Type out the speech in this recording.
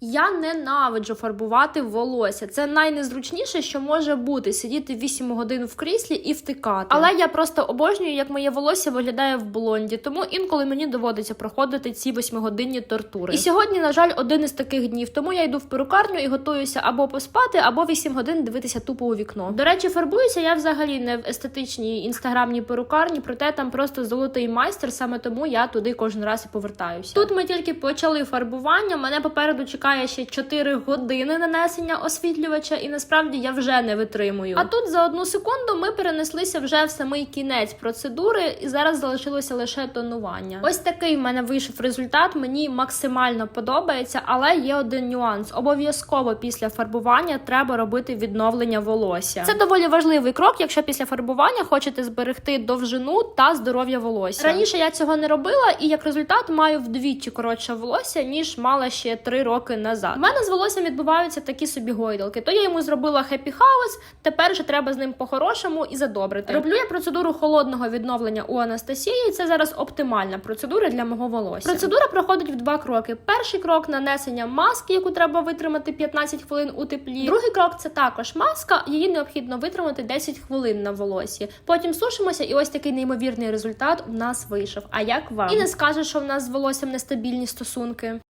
Я ненавиджу фарбувати волосся. Це найнезручніше, що може бути сидіти 8 годин в кріслі і втикати. Але я просто обожнюю, як моє волосся виглядає в блонді, тому інколи мені доводиться проходити ці 8-годинні тортури. І сьогодні, на жаль, один із таких днів. Тому я йду в перукарню і готуюся або поспати, або 8 годин дивитися тупо у вікно. До речі, фарбуюся я взагалі не в естетичній інстаграмній перукарні, проте там просто золотий майстер, саме тому я туди кожен раз і повертаюся. Тут ми тільки почали фарбування. Мене попереду чекає ще 4 години нанесення освітлювача, і насправді я вже не витримую. А тут за одну секунду ми перенеслися вже в самий кінець процедури, і зараз залишилося лише тонування. Ось такий в мене вийшов результат. Мені максимально подобається, але є один нюанс: обов'язково після фарбування треба робити відновлення волосся. Це доволі важливий крок, якщо після фарбування хочете зберегти довжину та здоров'я волосся. Раніше я цього не робила, і як результат маю вдвічі коротше волосся, ніж мала ще 3 роки назад. У мене з волоссям відбуваються такі собі гойдалки. То я йому зробила хеппі хаус. Тепер вже треба з ним по-хорошому і задобрити. Роблю я процедуру холодного відновлення у Анастасії. Це зараз оптимальна процедура для мого волосся. Процедура проходить в два кроки. Перший крок нанесення маски, яку треба витримати 15 хвилин у теплі. Другий крок це також маска. Її необхідно витримати 10 хвилин на волосі. Потім сушимося, і ось такий неймовірний результат у нас вийшов. А як вам? І не скажеш, що в нас з волоссям нестабільні стосунки.